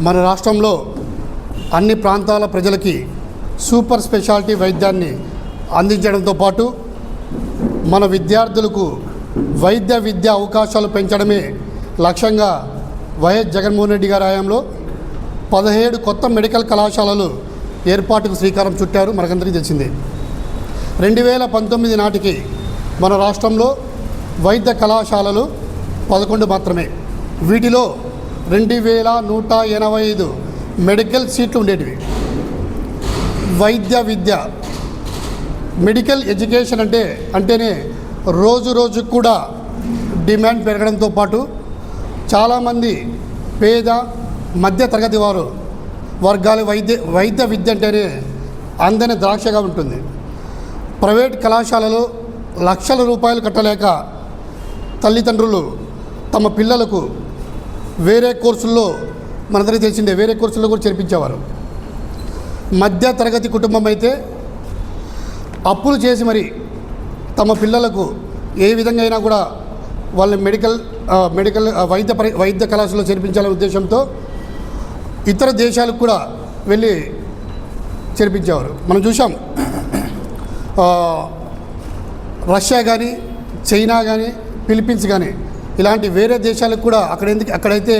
మన రాష్ట్రంలో అన్ని ప్రాంతాల ప్రజలకి సూపర్ స్పెషాలిటీ వైద్యాన్ని అందించడంతో పాటు మన విద్యార్థులకు వైద్య విద్య అవకాశాలు పెంచడమే లక్ష్యంగా వైఎస్ జగన్మోహన్ రెడ్డి గారి హయాంలో పదిహేడు కొత్త మెడికల్ కళాశాలలు ఏర్పాటుకు శ్రీకారం చుట్టారు. మనకందరికీ తెలిసిందే. రెండు వేల పంతొమ్మిది నాటికి మన రాష్ట్రంలో వైద్య కళాశాలలు పదకొండు మాత్రమే. వీటిలో రెండు వేల నూట ఎనభై ఐదు మెడికల్ సీట్లు ఉండేటివి. వైద్య విద్య. మెడికల్ ఎడ్యుకేషన్ అంటే అంటేనే రోజు రోజుకు కూడా డిమాండ్ పెరగడంతో పాటు చాలామంది పేద మధ్య తరగతి వారు వర్గాలు వైద్య వైద్య విద్య అంటేనే అందని ద్రాక్షగా ఉంటుంది. ప్రైవేట్ కళాశాలలో లక్షల రూపాయలు కట్టలేక తల్లిదండ్రులు తమ పిల్లలకు వేరే కోర్సుల్లో మనందరికీ తెలిసిందే వేరే కోర్సుల్లో కూడా చేర్పించేవారు. మధ్య తరగతి కుటుంబం అయితే అప్పులు చేసి మరి తమ పిల్లలకు ఏ విధంగా అయినా కూడా వాళ్ళని మెడికల్ మెడికల్ వైద్య పరి వైద్య కళాశాలలో చేర్పించాలనే ఉద్దేశంతో ఇతర దేశాలకు కూడా వెళ్ళి చేర్పించేవారు. మనం చూసాం రష్యా కానీ చైనా కానీ ఫిలిప్పీన్స్ కానీ ఇలాంటి వేరే దేశాలకు కూడా అక్కడ ఎందుకు అక్కడైతే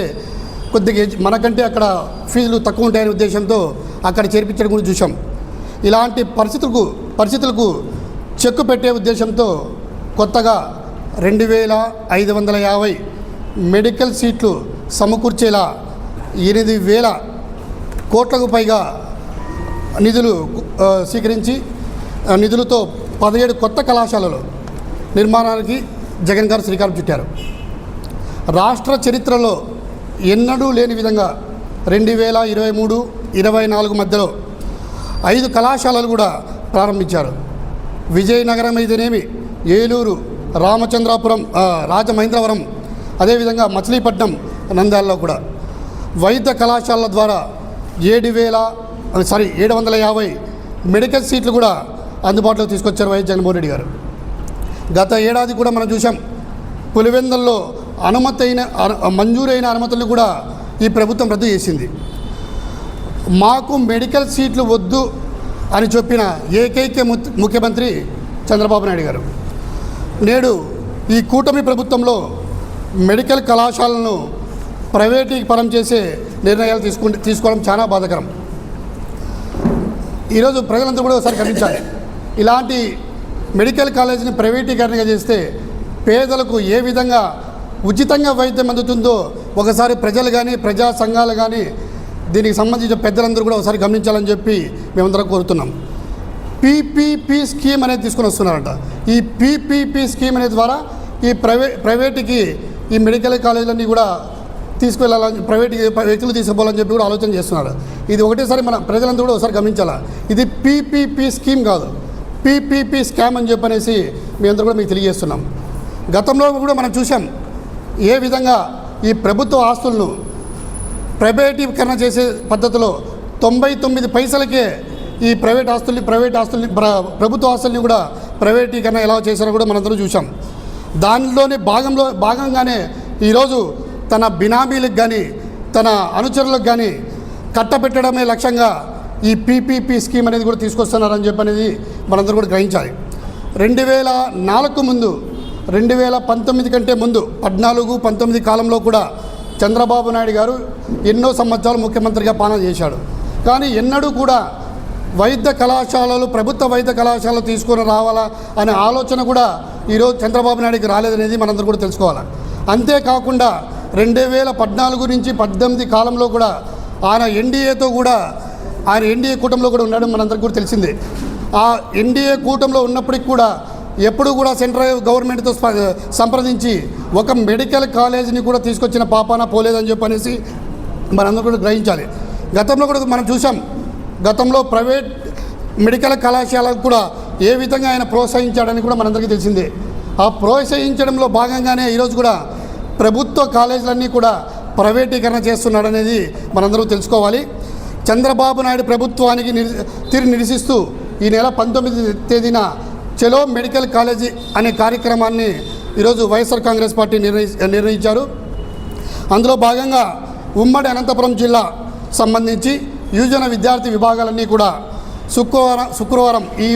కొద్దిగా మనకంటే అక్కడ ఫీజులు తక్కువ ఉంటాయనే ఉద్దేశంతో అక్కడ చేర్పించడం కూడా చూసాం ఇలాంటి పరిస్థితులకు పరిస్థితులకు చెక్కు పెట్టే ఉద్దేశంతో కొత్తగా రెండు వేల ఐదు వందల యాభై మెడికల్ సీట్లు సమకూర్చేలా ఎనిమిది వేల కోట్లకు పైగా నిధులు స్వీకరించి నిధులతో పదిహేడు కొత్త కళాశాలలు నిర్మాణానికి జగన్ గారు శ్రీకారం చుట్టారు. రాష్ట్ర చరిత్రలో ఎన్నడూ లేని విధంగా రెండు వేల ఇరవై మూడు ఇరవై నాలుగు మధ్యలో ఐదు కళాశాలలు కూడా ప్రారంభించారు. విజయనగరం అయితేనేమి ఏలూరు రామచంద్రాపురం రాజమహేంద్రవరం అదేవిధంగా మచిలీపట్నం నంద్యాలలో కూడా. వైద్య కళాశాలల ద్వారా ఏడు వేల సారీ ఏడు వందల యాభై మెడికల్ సీట్లు కూడా అందుబాటులో తీసుకొచ్చారు వైఎస్ జగన్మోహన్ రెడ్డి గారు. గత ఏడాది కూడా మనం చూసాం పులివెందుల్లో అనుమతైన అను- మంజూరైన అనుమతులు కూడా ఈ ప్రభుత్వం రద్దు చేసింది. మాకు మెడికల్ సీట్లు వద్దు అని చెప్పిన ఏకైక ము- ముఖ్యమంత్రి చంద్రబాబు నాయుడు గారు. నేడు ఈ కూటమి ప్రభుత్వంలో మెడికల్ కళాశాలను ప్రైవేటీకి చేసే నిర్ణయాలు తీసుకు తీసుకోవడం చాలా బాధకరం. ఈరోజు ప్రజలంతా కూడా ఒకసారి గమనించాలి. ఇలాంటి మెడికల్ కాలేజీని ప్రైవేటీకరణగా చేస్తే పేదలకు ఏ విధంగా ఉచితంగా వైద్యం అందుతుందో ఒకసారి ప్రజలు కానీ ప్రజా సంఘాలు కానీ దీనికి సంబంధించిన పెద్దలందరూ కూడా ఒకసారి గమనించాలని చెప్పి మేమందరం కోరుతున్నాం. పీపీపీ స్కీమ్ అనేది తీసుకొని వస్తున్నారంట. ఈ పీపీపీ స్కీమ్ అనే ద్వారా ఈ ప్రైవే ప్రైవేట్కి ఈ మెడికల్ కాలేజీలన్నీ కూడా తీసుకువెళ్ళాలని ప్రైవేట్ వ్యక్తులు తీసుకుపోవాలని చెప్పి కూడా ఆలోచన చేస్తున్నారు. ఇది ఒకటేసారి మన ప్రజలందరూ కూడా ఒకసారి గమనించాలా? ఇది పీపీపీ స్కీమ్ కాదు. పీపీపీ స్కామ్ అని చెప్పనేసి మీ అందరూ కూడా మీకు తెలియజేస్తున్నాం. గతంలో కూడా మనం చూసాం ఏ విధంగా ఈ ప్రభుత్వ ఆస్తులను ప్రైవేటీకరణ చేసే పద్ధతిలో తొంభై తొమ్మిది పైసలకే ఈ ప్రైవేట్ ఆస్తుల్ని ప్రైవేట్ ఆస్తుల్ని ప్రభుత్వ ఆస్తుల్ని కూడా ప్రైవేటీకరణ ఎలా చేశారో కూడా మనందరం చూసాం దానిలోనే భాగంలో భాగంగానే ఈరోజు తన బినామీలకు కానీ తన అనుచరులకు కానీ కట్టబెట్టడమే లక్ష్యంగా ఈ పీపీపీ స్కీమ్ అనేది కూడా తీసుకొస్తున్నారని చెప్పి అనేది మనందరూ కూడా గ్రహించాలి. రెండు వేల నాలుగు ముందు రెండు వేల పంతొమ్మిది కంటే ముందు పద్నాలుగు పంతొమ్మిది కాలంలో కూడా చంద్రబాబు నాయుడు గారు ఎన్నో సంవత్సరాలు ముఖ్యమంత్రిగా పాలన చేశాడు. కానీ ఎన్నడూ కూడా వైద్య కళాశాలలు ప్రభుత్వ వైద్య కళాశాలలు తీసుకొని రావాలా అనే ఆలోచన కూడా ఈరోజు చంద్రబాబు నాయుడుకి రాలేదనేది మనందరూ కూడా తెలుసుకోవాలి. అంతేకాకుండా రెండు వేల పద్నాలుగు నుంచి పద్దెనిమిది కాలంలో కూడా ఆయన ఎన్డీఏతో కూడా ఆయన ఎన్డీఏ కూటమిలో కూడా ఉన్నాడు మనందరికీ కూడా తెలిసిందే. ఆ ఎన్డీఏ కూటమిలో ఉన్నప్పటికి కూడా ఎప్పుడు కూడా సెంట్రల్ గవర్నమెంట్తో సంప్రదించి ఒక మెడికల్ కాలేజీని కూడా తీసుకొచ్చిన పాపాన పోలేదని చెప్పనేసి మనందరూ కూడా గ్రహించాలి. గతంలో కూడా మనం చూసాం గతంలో ప్రైవేట్ మెడికల్ కళాశాలకు కూడా ఏ విధంగా ఆయన ప్రోత్సహించాడని కూడా మనందరికీ తెలిసిందే. ఆ ప్రోత్సహించడంలో భాగంగానే ఈరోజు కూడా ప్రభుత్వ కాలేజీలన్నీ కూడా ప్రైవేటీకరణ చేస్తున్నాడనేది మనందరూ తెలుసుకోవాలి. చంద్రబాబు నాయుడు ప్రభుత్వానికి నిర- తిరిగి నిరసిస్తూ ఈ నెల పంతొమ్మిది తేదీన చెలో మెడికల్ కాలేజీ అనే కార్యక్రమాన్ని ఈరోజు వైఎస్ఆర్ కాంగ్రెస్ పార్టీ నిర్ణయి నిర్ణయించారు. అందులో భాగంగా ఉమ్మడి అనంతపురం జిల్లా సంబంధించి యువజన విద్యార్థి విభాగాలన్నీ కూడా శుక్రవారం శుక్రవారం ఈ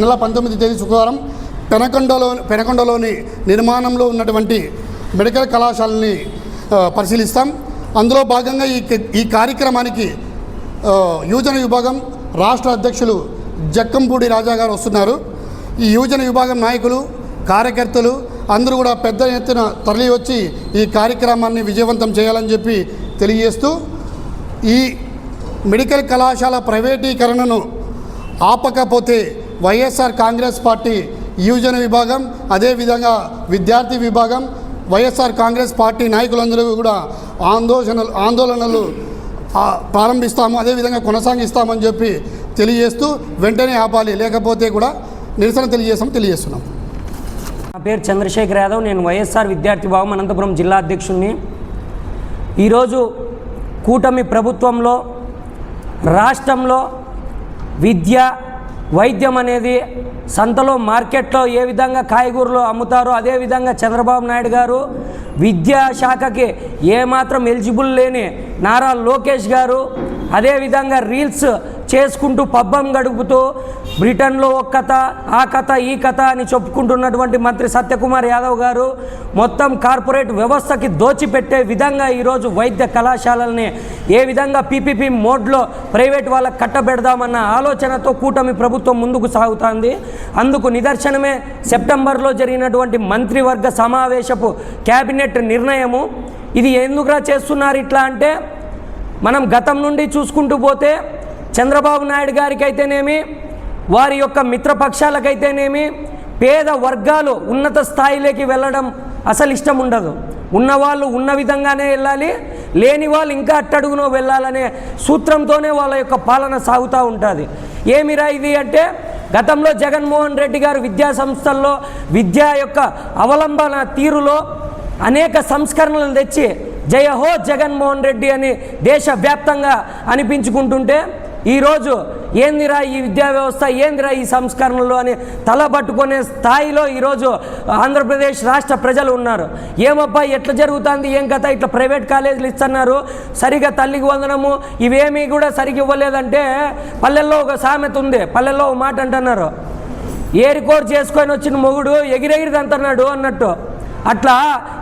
నెల పంతొమ్మిది తేదీ శుక్రవారం పెనకొండలో పెనకొండలోని నిర్మాణంలో ఉన్నటువంటి మెడికల్ కళాశాలని పరిశీలిస్తాం. అందులో భాగంగా ఈ ఈ కార్యక్రమానికి యువజన విభాగం రాష్ట్ర అధ్యక్షులు జక్కంపూడి రాజా గారు వస్తున్నారు. ఈ యువజన విభాగం నాయకులు కార్యకర్తలు అందరూ కూడా పెద్ద ఎత్తున తరలి వచ్చి ఈ కార్యక్రమాన్ని విజయవంతం చేయాలని చెప్పి తెలియజేస్తూ ఈ మెడికల్ కళాశాల ప్రైవేటీకరణను ఆపకపోతే వైఎస్ఆర్ కాంగ్రెస్ పార్టీ యువజన విభాగం అదేవిధంగా విద్యార్థి విభాగం వైఎస్ఆర్ కాంగ్రెస్ పార్టీ నాయకులందరూ కూడా ఆందోళనలు ఆందోళనలు ప్రారంభిస్తాము అదేవిధంగా కొనసాగిస్తామని చెప్పి తెలియజేస్తూ వెంటనే ఆపాలి. లేకపోతే కూడా నిరసన తెలియజేస్తాం తెలియజేస్తున్నాం. నా పేరు చంద్రశేఖర్ యాదవ్ నేను వైఎస్ఆర్ విద్యార్థి భావం అనంతపురం జిల్లా అధ్యక్షుడిని ఈరోజు కూటమి ప్రభుత్వంలో రాష్ట్రంలో విద్య వైద్యం అనేది సంతలో మార్కెట్లో ఏ విధంగా కాయగూరలు అమ్ముతారో అదేవిధంగా చంద్రబాబు నాయుడు గారు విద్యా శాఖకి ఏమాత్రం ఎలిజిబుల్ లేని నారా లోకేష్ గారు అదేవిధంగా రీల్స్ చేసుకుంటూ పబ్బం గడుపుతూ బ్రిటన్లో ఒక కథ ఆ కథ ఈ కథ అని చెప్పుకుంటున్నటువంటి మంత్రి సత్యకుమార్ యాదవ్ గారు మొత్తం కార్పొరేట్ వ్యవస్థకి దోచిపెట్టే విధంగా ఈరోజు వైద్య కళాశాలల్ని ఏ విధంగా పీపీపీ మోడ్లో ప్రైవేట్ వాళ్ళకి కట్టబెడదామన్న ఆలోచనతో కూటమి ప్రభుత్వం ముందుకు సాగుతోంది. అందుకు నిదర్శనమే సెప్టెంబర్లో జరిగినటువంటి మంత్రివర్గ సమావేశపు కేబినెట్ నిర్ణయము. ఇది ఎందుకురా చేస్తున్నారు ఇట్లా అంటే మనం గతం నుండి చూసుకుంటూ పోతే చంద్రబాబు నాయుడు గారికి అయితేనేమి వారి యొక్క మిత్రపక్షాలకైతేనేమి పేద వర్గాలు ఉన్నత స్థాయిలోకి వెళ్ళడం అసలు ఇష్టం ఉండదు. ఉన్నవాళ్ళు ఉన్న విధంగానే వెళ్ళాలి లేని వాళ్ళు ఇంకా అట్టడుగునో వెళ్ళాలనే సూత్రంతోనే వాళ్ళ యొక్క పాలన సాగుతూ ఉంటుంది. ఏమిరా ఇది అంటే గతంలో జగన్మోహన్ రెడ్డి గారు విద్యా సంస్థల్లో విద్యా యొక్క అవలంబన తీరులో అనేక సంస్కరణలు తెచ్చి జయ హో జగన్మోహన్ రెడ్డి అని దేశవ్యాప్తంగా అనిపించుకుంటుంటే ఈరోజు ఏందిరా ఈ విద్యా వ్యవస్థ ఏందిరా ఈ సంస్కరణలు అని తల పట్టుకునే స్థాయిలో ఈరోజు ఆంధ్రప్రదేశ్ రాష్ట్ర ప్రజలు ఉన్నారు. ఏమబ్బా ఎట్లా జరుగుతుంది? ఏం కథ? ఇట్లా ప్రైవేట్ కాలేజీలు ఇస్తున్నారు. సరిగా తల్లికి వందనము. ఇవేమీ కూడా సరిగ్గా ఇవ్వలేదంటే పల్లెల్లో ఒక సామెత ఉంది. పల్లెల్లో ఒక మాట అంటున్నారు. ఏరికోరు చేసుకొని వచ్చిన మొగుడు ఎగిరెగిరిది అంటున్నాడు అన్నట్టు. అట్లా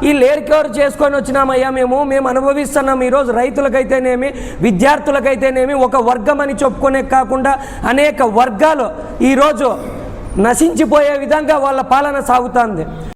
ఈ లేరికేరు చేసుకొని వచ్చినామయ్యా మేము? మేము అనుభవిస్తున్నాం ఈరోజు రైతులకైతేనేమి విద్యార్థులకైతేనేమి ఒక వర్గం అని చెప్పుకునే కాకుండా అనేక వర్గాలు ఈరోజు నశించిపోయే విధంగా వాళ్ళ పాలన సాగుతుంది.